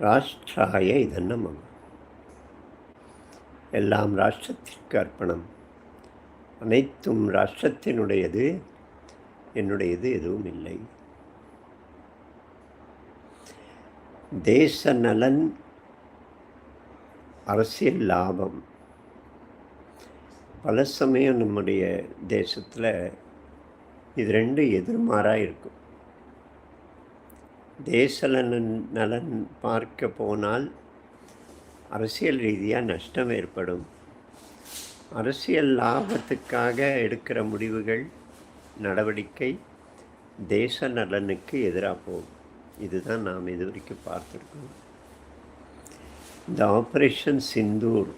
ராஷ்டிராய இதன்னமம் எல்லாம் ராஷ்டிரத்திற்கு அர்ப்பணம். அனைத்தும் ராஷ்டிரத்தினுடையது என்னுடையது எதுவும் இல்லை. தேச நலன் அரசியல் லாபம். பல சமயம் நம்முடைய தேசத்தில் இது ரெண்டு எதிர்மாறாக இருக்கும். தேச நலன் நலன் பார்க்க போனால் அரசியல் ரீதியாக நஷ்டம் ஏற்படும். அரசியல் லாபத்துக்காக எடுக்கிற முடிவுகள் நடவடிக்கை தேச நலனுக்கு எதிராக போகும். இதுதான் நாம் இது வரைக்கும் பார்த்துருக்கோம் இந்த ஆப்ரேஷன் சிந்தூர்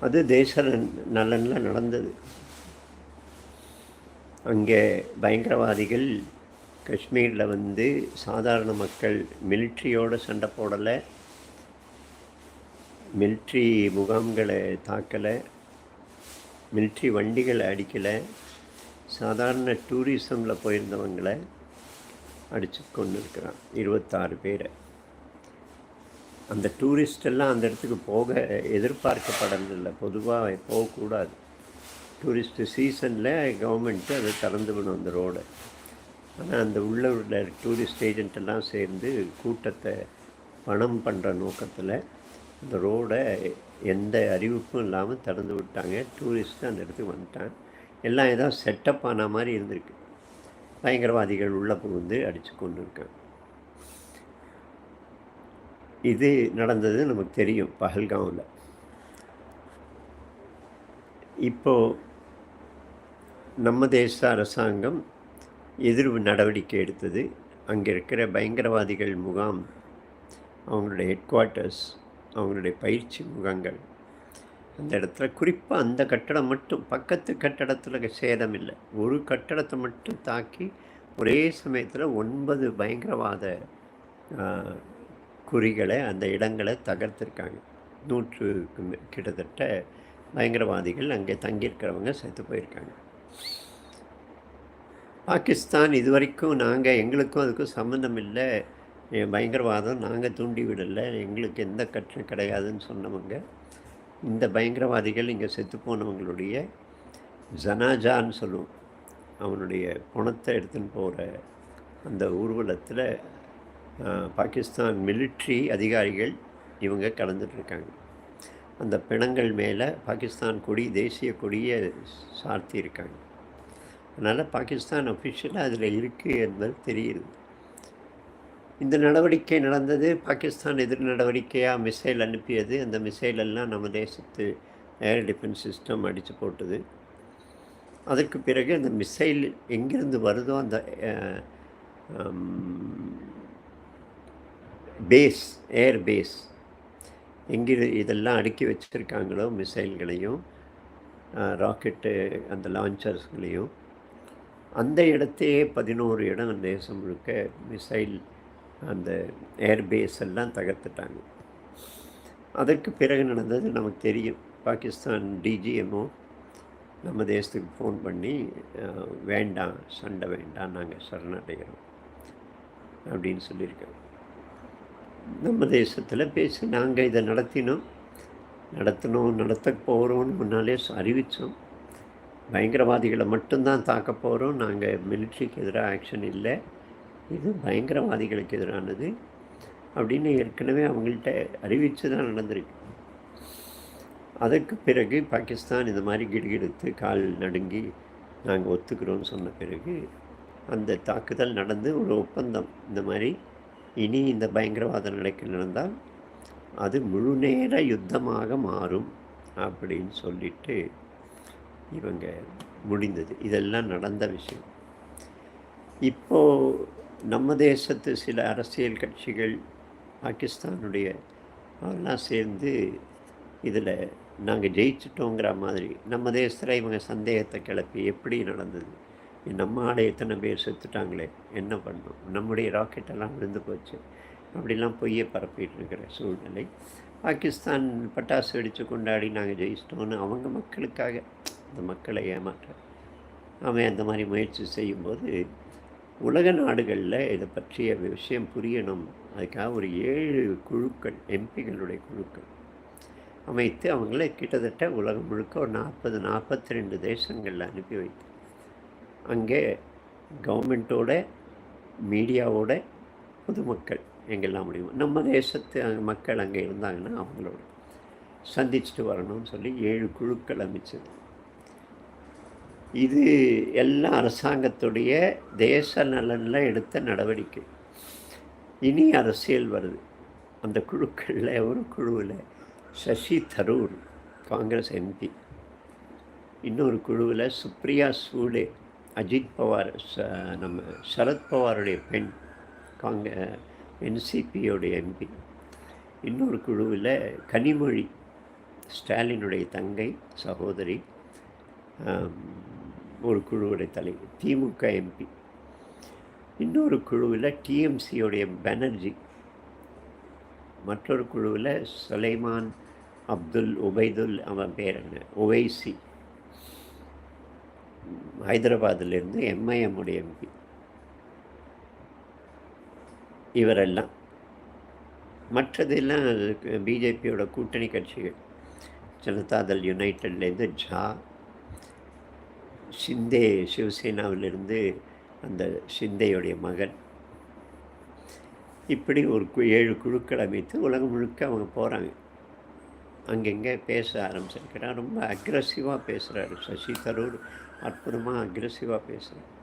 அது தேச நலனில் நடந்தது. அங்கே பயங்கரவாதிகள் காஷ்மீரில் வந்து சாதாரண மக்கள் மிலிட்ரியோட சண்டை போடலை மிலிட்ரி முகாம்களை தாக்கலை மிலிட்ரி வண்டிகளை அடிக்கலை சாதாரண டூரிசமில் போயிருந்தவங்களை அடித்து கொண்டு இருக்கிறான் இருபத்தாறு பேரை. அந்த டூரிஸ்டெல்லாம் அந்த இடத்துக்கு போக எதிர்பார்க்கப்படலை பொதுவாக போகக்கூடாது. டூரிஸ்ட்டு சீசனில் கவர்மெண்ட்டு அதை திறந்து விடும் அந்த ரோடை. ஆனால் அந்த உள்ள உள்ள டூரிஸ்ட் ஏஜென்ட்டெல்லாம் சேர்ந்து கூட்டத்தை பணம் பண்ணுற நோக்கத்தில் அந்த ரோடை எந்த அறிவிப்பும் இல்லாமல் திறந்து விட்டாங்க. டூரிஸ்ட்டு அந்த இடத்துக்கு வந்துட்டான் எல்லாம் ஏதோ செட்டப் ஆன மாதிரி இருந்திருக்கு. பயங்கரவாதிகள் உள்ளே புகுந்து அடித்து கொண்டு இருக்காங்க இது நடந்தது நமக்கு தெரியும் பகல்காவில் இப்போது நம்ம தேச அரசாங்கம் எதிர்வு நடவடிக்கை எடுத்தது. அங்கே இருக்கிற பயங்கரவாதிகள் முகாம் அவங்களுடைய ஹெட் குவார்ட்டர்ஸ் அவங்களுடைய பயிற்சி முகாங்கள் அந்த இடத்துல குறிப்பாக அந்த கட்டடம் மட்டும் பக்கத்து கட்டடத்தில் சேதம் இல்லை ஒரு கட்டடத்தை மட்டும் தாக்கி ஒரே சமயத்தில் ஒன்பது பயங்கரவாத குறிகளை அந்த இடங்களை தகர்த்துருக்காங்க. நூற்று கிட்டத்தட்ட பயங்கரவாதிகள் அங்கே தங்கியிருக்கிறவங்க செத்து போயிருக்காங்க. பாகிஸ்தான் இது வரைக்கும் நாங்கள் எங்களுக்கும் அதுக்கும் சம்மந்தம் இல்லை. பயங்கரவாதம் நாங்கள் தூண்டி விடலை. எங்களுக்கு எந்த கட்டணம் கிடையாதுன்னு சொன்னவங்க இந்த பயங்கரவாதிகள் இங்கே செத்து போனவங்களுடைய ஜனாஜான்னு சொல்லுவோம். அவனுடைய பணத்தை எடுத்துன்னு போகிற அந்த ஊர்வலத்தில் பாகிஸ்தான் மிலிட்ரி அதிகாரிகள் இவங்க கலந்துட்டுருக்காங்க அந்த பிணங்கள் மேலே பாகிஸ்தான் கொடி தேசிய கொடியை சார்த்தி இருக்காங்க. அதனால் பாகிஸ்தான் அஃபிஷியலாக அதில் இருக்குது என்பது தெரியுது இந்த நடவடிக்கை நடந்தது பாகிஸ்தான் எதிர் நடவடிக்கையாக மிசைல் அனுப்பியது அந்த மிசைல் எல்லாம் நம்ம தேசத்து ஏர் டிஃபென்ஸ் சிஸ்டம் அடித்து போட்டது. அதற்கு பிறகு அந்த மிசைல் எங்கிருந்து வருதோ அந்த பேஸ் ஏர் பேஸ் எங்கே இதெல்லாம் அடுக்கி வச்சுருக்காங்களோ மிசைல்களையும் ராக்கெட்டு அந்த லான்ச்சர்ஸ்களையும் அந்த இடத்தையே பதினோரு இடம் தேசம் முழுக்க மிசைல் அந்த ஏர்பேஸ் எல்லாம் தகர்த்துட்டாங்க. அதற்கு பிறகு நடந்தது நமக்கு தெரியும். பாகிஸ்தான் டிஜிஎம்ஓ நம்ம தேசத்துக்கு ஃபோன் பண்ணி வேண்டாம் சண்டை வேண்டாம் நாங்கள் சரணடைகிறோம் அப்படின்னு சொல்லியிருக்கோம் நம்ம தேசத்தில் பேசி நாங்கள் இதை நடத்தினோம். நடத்தினோம் நடத்த போகிறோம்னு முன்னாலே அறிவித்தோம் பயங்கரவாதிகளை மட்டும்தான் தாக்க போகிறோம் நாங்கள் மிலிட்ரிக்கு எதிராக ஆக்ஷன் இல்லை. இது பயங்கரவாதிகளுக்கு எதிரானது அப்படின்னு ஏற்கனவே அவங்கள்ட்ட அறிவித்து தான் நடந்திருக்கு. அதற்கு பிறகு பாகிஸ்தான் இந்த மாதிரி கிடுகிடுத்து கால் நடுங்கி நாங்கள் ஒத்துக்கிறோம்னு சொன்ன பிறகு அந்த தாக்குதல் நடந்து ஒரு ஒப்பந்தம். இந்த மாதிரி இனி இந்த பயங்கரவாத நிலைக்கு நடந்தால் அது முழு நேர யுத்தமாக மாறும் அப்படின்னு சொல்லிட்டு இவங்க முடிந்தது. இதெல்லாம் நடந்த விஷயம். இப்போது நம்ம தேசத்து சில அரசியல் கட்சிகள் பாகிஸ்தானுடைய அதெல்லாம் சேர்ந்து இதில் நாங்கள் ஜெயிச்சிட்டோங்கிற மாதிரி நம்ம தேசத்தில் இவங்க சந்தேகத்தை கிளப்பி எப்படி நடந்தது? நம்ம ஆடை எத்தனை பேர் செத்துட்டாங்களே? என்ன பண்ணோம் நம்முடைய ராக்கெட்டெல்லாம் விழுந்து போச்சு. அப்படிலாம் பொய்யை பரப்பிட்டு இருக்கிற சூழ்நிலை. பாகிஸ்தான் பட்டாசு வெடித்து கொண்டாடி நாங்கள் ஜெயிச்சிட்டோன்னு அவங்க மக்களுக்காக. அந்த மக்களை ஏமாற்ற. அவன் அந்த மாதிரி முயற்சி செய்யும்போது உலக நாடுகளில் இதை பற்றிய விஷயம் புரியணும். அதுக்காக ஒரு ஏழு குழுக்கள் எம்பிகளுடைய குழுக்கள். அமைத்து அவங்கள கிட்டத்தட்ட உலகம் முழுக்க ஒரு நாற்பது நாற்பத்தி ரெண்டு தேசங்களில் அனுப்பி வைத்து. அங்கே கவர்மெண்ட்டோட மீடியாவோட பொதுமக்கள். எங்கெல்லாம் முடியும். நம்ம தேசத்து மக்கள் அங்கே இருந்தாங்கன்னா அவங்களோட சந்திச்சுட்டு வரணும்னு சொல்லி ஏழு குழுக்கள் அமைச்சது. இது எல்லாம் அரசாங்கத்துடைய தேச நலனில் எடுத்த நடவடிக்கை. இனி அரசியல் வருது. அந்த குழுக்களில் ஒரு குழுவில் சசி தரூர் காங்கிரஸ் எம்பி. இன்னொரு குழுவில் சுப்ரியா சூலே அஜித் பவார் ச நம்ம சரத் பவாருடைய பெண் காங்க என்சிபியோடைய எம்பி இன்னொரு குழுவில் கனிமொழி ஸ்டாலினுடைய தங்கை சகோதரி ஒரு குழுவுடைய தலைவர் திமுக எம்பி இன்னொரு குழுவில் டிஎம்சியோடைய பேனர்ஜி மற்றொரு குழுவில் சுலைமான் அப்துல் உபைதுல் அவன் பேர் என்ன? ஒவைசி ஹைதராபாத்திலிருந்து எம்ஐஎம் உடைய எம்பி இவரெல்லாம். மற்றதெல்லாம் பிஜேபியோட கூட்டணி கட்சிகள். ஜனதாதள் யுனைடெட்லேருந்து ஜா ஷிந்தே சிவசேனாவிலிருந்து அந்த ஷிந்தேயுடைய மகன். இப்படி ஒரு கு- ஏழு குழுக்கள் அமைத்து உலகம் முழுக்க அவங்க போகிறாங்க அங்கங்கே பேச ஆரம்பிச்சிருக்கிறார் ரொம்ப அக்ரஸிவாக பேசுகிறாரு சசி தரூர் அற்புதமாக அக்ரஸிவாக பேசுகிறார்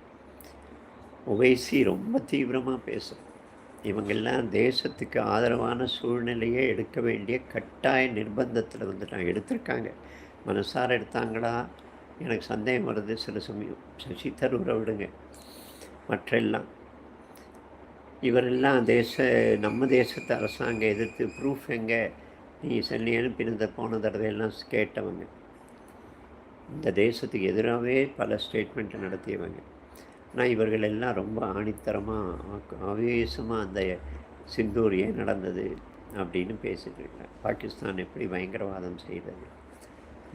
ஒவைசி ரொம்ப தீவிரமாக பேசுகிறார் இவங்கெல்லாம் தேசத்துக்கு ஆதரவான சூழ்நிலையை எடுக்க வேண்டிய கட்டாய நிர்பந்தத்தில் வந்துட்டாங்க எடுத்திருக்காங்க. மனசார எடுத்தாங்களா? எனக்கு சந்தேகம் வருது. சில சமயம் சசி தரூரை விடுங்க. மற்றெல்லாம். இவரெல்லாம் தேச நம்ம தேசத்து அரசாங்கம் எதிர்த்து ப்ரூஃப் எங்கே? நீ சென்னை அனுப்பியிருந்த போன தடவையெல்லாம் கேட்டவங்க. இந்த தேசத்துக்கு எதிராகவே பல ஸ்டேட்மெண்ட்டை நடத்தியவங்க. ஆனால் இவர்கள் எல்லாம் ரொம்ப ஆணித்தரமாக ஆவேசமாக அந்த சிந்தூர் ஏன் நடந்தது அப்படின்னு பேசிட்டு பாகிஸ்தான் எப்படி பயங்கரவாதம் செய்தது?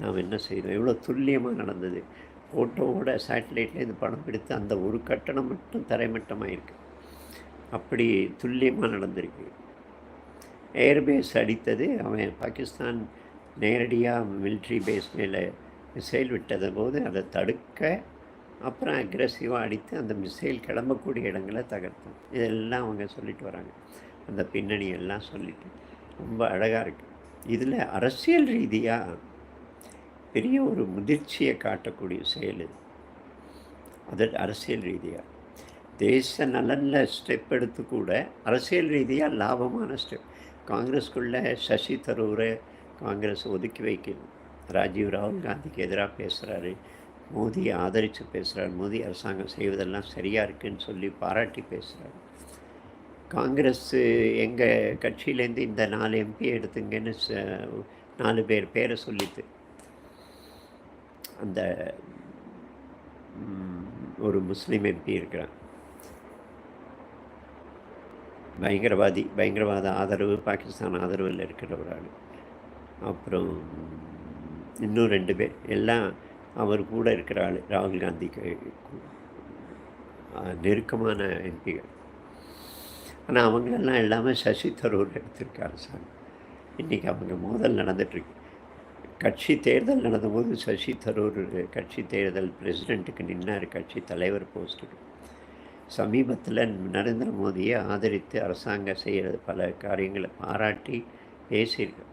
நாம் என்ன செய்தோம்? எவ்வளோ துல்லியமாக நடந்தது? ஃபோட்டோவோட சேட்டலைட்லேருந்து படம் பிடித்து அந்த ஒரு கட்டணம் மட்டும் தரைமட்டமாக இருக்குது அப்படி துல்லியமாக நடந்திருக்கு. ஏர்பேஸ் அடித்தது அவன் பாகிஸ்தான் நேரடியாக military பேஸ் மேலே மிசைல் விட்டது போது அதை தடுக்க அப்புறம் அக்ரெசிவாக அடித்து அந்த மிசைல் கிளம்பக்கூடிய இடங்களை தகர்த்தோம் இதெல்லாம் அவங்க சொல்லிட்டு வராங்க. அந்த பின்னணி எல்லாம் சொல்லிட்டு ரொம்ப அழகாக இருக்குது இதில் அரசியல் ரீதியாக பெரிய ஒரு முதிர்ச்சியை காட்டக்கூடிய செயல் இது. அது அரசியல் ரீதியாக தேச நலனில் ஸ்டெப் எடுத்து கூட அரசியல் ரீதியாக லாபமான ஸ்டெப் காங்கிரஸ்குள்ளே சசி தரூரை காங்கிரஸ் ஒதுக்கி வைக்கணும். ராஜீவ் ராகுல் காந்திக்கு எதிராக பேசுகிறாரு மோதியை ஆதரித்து பேசுகிறார் மோதி அரசாங்கம் செய்வதெல்லாம் சரியாக இருக்குன்னு சொல்லி பாராட்டி பேசுகிறார் காங்கிரஸ் எங்கள் கட்சியிலேருந்து இந்த நாலு எம்பி எடுத்துங்கன்னு நாலு பேர் பேரை சொல்லித்து அந்த ஒரு முஸ்லீம் எம்பி இருக்கிறான். பயங்கரவாதி பயங்கரவாத ஆதரவு பாகிஸ்தான் ஆதரவில் இருக்கிற ஒரு ஆள். அப்புறம் இன்னும் ரெண்டு பேர் எல்லாம் அவர் கூட இருக்கிறாள் ராகுல் காந்தி நெருக்கமான எம்பிகள். ஆனால் அவங்களெல்லாம் எல்லாமே சசி தரூர் எடுத்திருக்காரு அரசாங்கம் இன்றைக்கி அவங்க மோதல் நடந்துட்டுருக்கு கட்சி தேர்தல் நடந்தபோது சசி தரூர் கட்சி தேர்தல் பிரசிடெண்ட்டுக்கு நின்னார் கட்சி தலைவர் போஸ்ட்டுக்கு. சமீபத்தில் நரேந்திர மோடியை ஆதரித்து அரசாங்கம் செய்கிற பல காரியங்களை பாராட்டி பேசியிருக்கார்.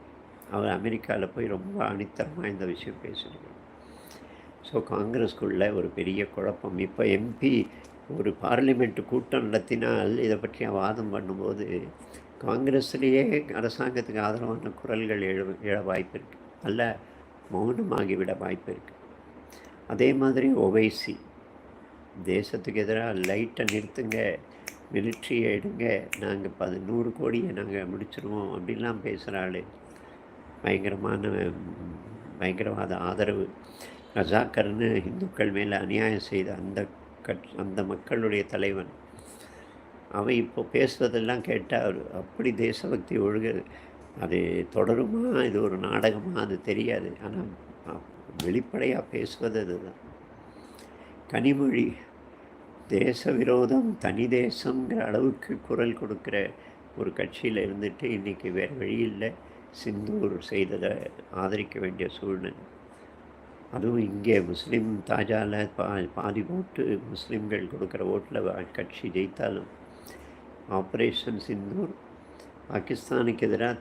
அவர் அமெரிக்காவில் போய் ரொம்ப அணித்தரமாக இந்த விஷயம் பேசியிருக்கார். ஸோ காங்கிரஸ்குள்ள ஒரு பெரிய குழப்பம். இப்போ எம்பி ஒரு பார்லிமெண்ட் கூட்டம் நடத்தினால் இதை பற்றிய வாதம் பண்ணும்போது காங்கிரஸ்லேயே அரசாங்கத்துக்கு ஆதரவான குரல்கள் எழ எழ வாய்ப்பு இருக்குது அல்ல மௌனமாகிவிட வாய்ப்பு இருக்குது அதே மாதிரி ஒவைசி தேசத்துக்கு எதிராக லைட்டை நிறுத்துங்க மிலிட்ரியை எடுங்க நாங்கள் பது நூறு கோடியை நாங்கள் முடிச்சிருவோம் அப்படின்லாம் பேசுகிற ஆள். பயங்கரமான பயங்கரவாத ஆதரவு. அசாக்கர்னு இந்துக்கள் மேலே அநியாயம் செய்த அந்த கட் அந்த மக்களுடைய தலைவன். அவன் இப்போ பேசுவதெல்லாம் கேட்டால் அப்படி தேசபக்தி ஒழுகுது. அது தொடருமா? இது ஒரு நாடகமா? அது தெரியாது. ஆனால் வெளிப்படையாக பேசுவது அதுதான். கனிமொழி தேச விரோதம் தனி தேசங்கிற அளவுக்கு குரல் கொடுக்குற ஒரு கட்சியில் இருந்துட்டு இன்றைக்கி வேறு வழி இல்லை. சிந்தூர் செய்ததை ஆதரிக்க வேண்டிய சூழ்நிலை. அதுவும் இங்கே முஸ்லீம் தாஜாவில் பா பாதி ஓட்டு முஸ்லீம்கள் கொடுக்குற ஓட்டில் கட்சி ஜெயித்தாலும் ஆப்ரேஷன் சிந்தூர் பாகிஸ்தானுக்கு எதிராக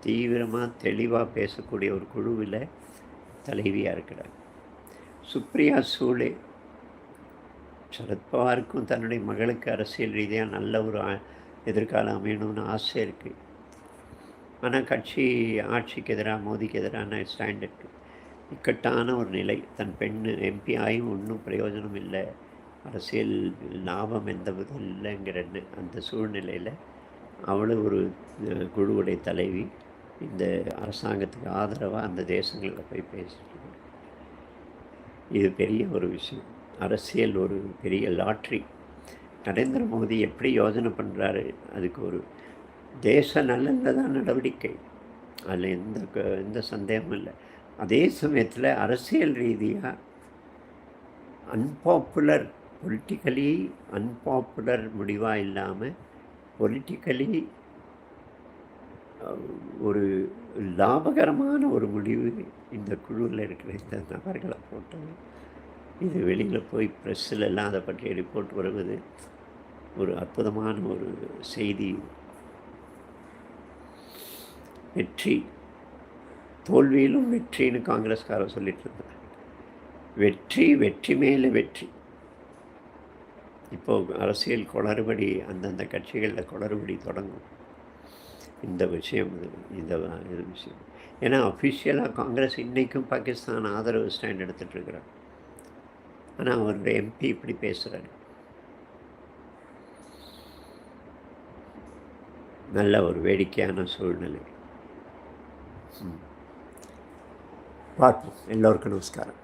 தீவிரமாக தெளிவாக பேசக்கூடிய ஒரு குழுவில் தலைவியாக இருக்கிறார். சுப்ரியா சூலே சரத்பவாருக்கும் தன்னுடைய மகளுக்கு அரசியல் ரீதியாக நல்ல ஒரு எதிர்காலம் அமையணும்னு ஆசை இருக்குது ஆனால் கட்சி ஆட்சிக்கு எதிராக மோதிக்கு எதிரான ஸ்டாண்டர்ட் இக்கட்டான ஒரு நிலை. தன் பெண் எம்பி ஆயும் ஒன்றும் பிரயோஜனம் இல்லை. அரசியல் லாபம் எந்த விதம் இல்லைங்கிற அந்த சூழ்நிலையில் அவளும் ஒரு குழுவுடைய தலைவி. இந்த அரசாங்கத்துக்கு ஆதரவாக அந்த தேசங்களில் போய் பேசிட்டு இது பெரிய ஒரு விஷயம். அரசியல் ஒரு பெரிய லாட்ரி. நரேந்திர மோடி எப்படி யோஜனை பண்ணுறாரு அதுக்கு ஒரு தேச நலனில் தான் நடவடிக்கை. அதில் எந்த எந்த சந்தேகமும் இல்லை. அதே சமயத்தில் அரசியல் ரீதியாக அன்பாப்புலர் பொலிட்டிக்கலி அன்பாப்புலர் முடிவாக இல்லாமல் பொலிட்டிக்கலி ஒரு லாபகரமான ஒரு முடிவு இந்த குழுவில் இருக்கிற இந்த நபர்களை போட்டது இது வெளியில் போய் ப்ரெஸ்ஸில் எல்லாம் அதை பற்றிய ரிப்போர்ட் வருவது ஒரு அற்புதமான ஒரு செய்தி. வெற்றி. தோல்வியிலும் வெற்றின்னு காங்கிரஸ்காரர் சொல்லிட்டு இருந்தார் வெற்றி வெற்றி மேலே வெற்றி. இப்போது அரசியல் குளறுபடி அந்தந்த கட்சிகளில் குளறுபடி தொடங்கும். இந்த விஷயம் இந்த இது விஷயம். ஏன்னா அஃபிஷியலாக காங்கிரஸ் இன்றைக்கும் பாகிஸ்தான் ஆதரவு ஸ்டாண்ட் எடுத்துகிட்ருக்கிறார் ஆனால் அவருடைய எம்பி இப்படி பேசுகிறாரு நல்ல ஒரு வேடிக்கையான சூழ்நிலை. ம். പാട്ടും. എല്ലാവർക്കും നമസ്കാരം.